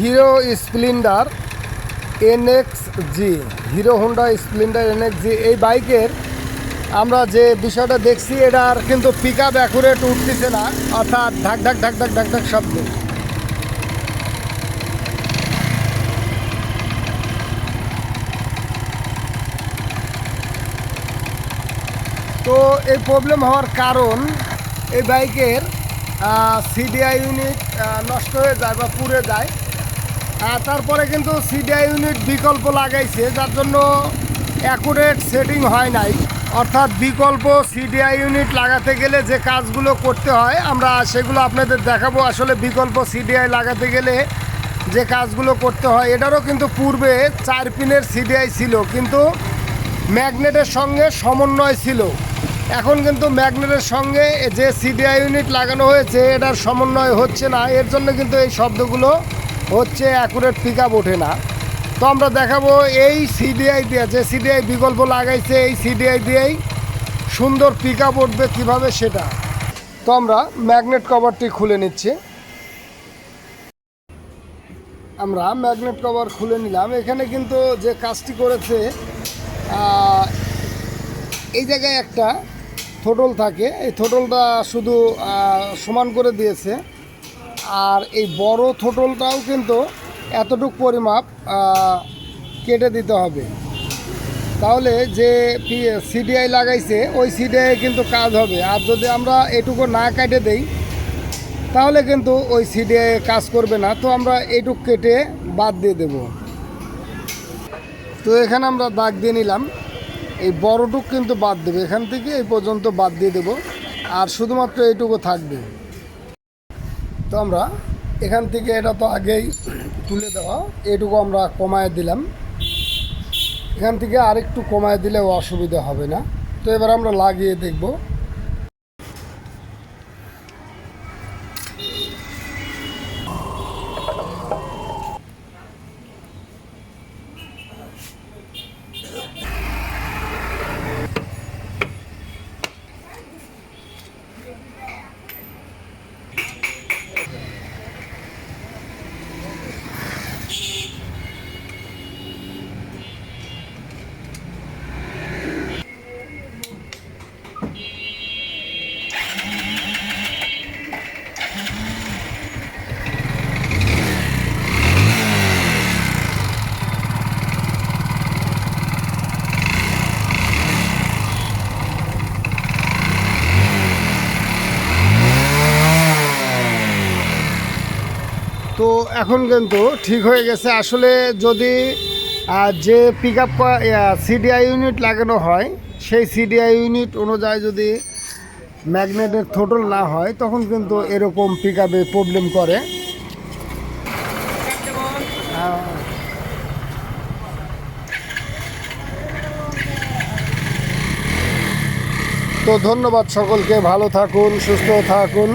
Hero Splendor NX G, Hero Honda Splendor NX G. এই বাইকের আমরা যে বিষয়টা দেখছি এটার কিন্তু পিক আপ অ্যাকুরেট উঠতেছে না, অর্থাৎ ঢাক ঢাক ঢাক ঢাক ঢাক ঢাক শব্দ। তো এই প্রবলেম হওয়ার কারণ, এই বাইকের সিডিআই ইউনিট নষ্ট হয়ে যায় বা পুড়ে যায়। তারপরে কিন্তু সিডিআই ইউনিট বিকল্প লাগাইছে, যার জন্য অ্যাকুরেট সেটিং হয় নাই। অর্থাৎ বিকল্প সিডিআই ইউনিট লাগাতে গেলে যে কাজগুলো করতে হয়, আমরা সেগুলো আপনাদের দেখাবো। আসলে বিকল্প সিডিআই লাগাতে গেলে যে কাজগুলো করতে হয়, এটারও কিন্তু পূর্বে চার পিনের সিডিআই ছিল, কিন্তু ম্যাগনেটের সঙ্গে সমন্বয় ছিল। এখন কিন্তু ম্যাগনেটের সঙ্গে যে সিডিআই ইউনিট লাগানো হয়েছে, এটার সমন্বয় হচ্ছে না। এর জন্য কিন্তু এই শব্দগুলো হচ্ছে অ্যাকুরেট পিক আপ ওঠে না। তো আমরা দেখাবো এই সিডিআই দিয়ে যে সিডিআই বিকল্প লাগাইছে এই সিডিআই দিয়েই সুন্দর পিক আপ উঠবে কীভাবে সেটা। তো আমরা ম্যাগনেট কভারটি খুলে নিচ্ছি। আমরা ম্যাগনেট কভার খুলে নিলাম। এখানে কিন্তু যে কাজটি করেছে এই জায়গায় একটা থোটল থাকে। এই থোটলটা শুধু সমান করে দিয়েছে। আর এই বড় থোটলটাও কিন্তু এতটুক পরিমাপ কেটে দিতে হবে। তাহলে যে সিডিআই লাগাইছে, ওই সিডিআই কিন্তু কাজ হবে। আর যদি আমরা এটুকু না কেটে দেই, তাহলে কিন্তু ওই সিডিআই কাজ করবে না। তো আমরা এটুক কেটে বাদ দিয়ে দেব। তো এখানে আমরা দাগ দিয়ে নিলাম। এই বড়টুক কিন্তু বাদ দেবে। এখান থেকে এই পর্যন্ত বাদ দিয়ে দেব। আর শুধুমাত্র এইটুকু থাকবে। তো আমরা এখান থেকে এটা তো আগেই তুলে দেওয়া। এটুকু আমরা কমায় দিলাম। এখান থেকে আরেকটু কমায় দিলে অসুবিধা হবে না। তো এবার আমরা লাগিয়ে দেখব। তো এখন কিন্তু ঠিক হয়ে গেছে। আসলে যদি যে পিক আপ সিডিআই ইউনিট লাগানো হয়, সেই সিডিআই ইউনিট অনুযায়ী যদি ম্যাগনেটের থোটল না হয়, তখন কিন্তু এরকম পিক আপে প্রবলেম করে। তো ধন্যবাদ সকলকে, ভালো থাকুন, সুস্থ থাকুন।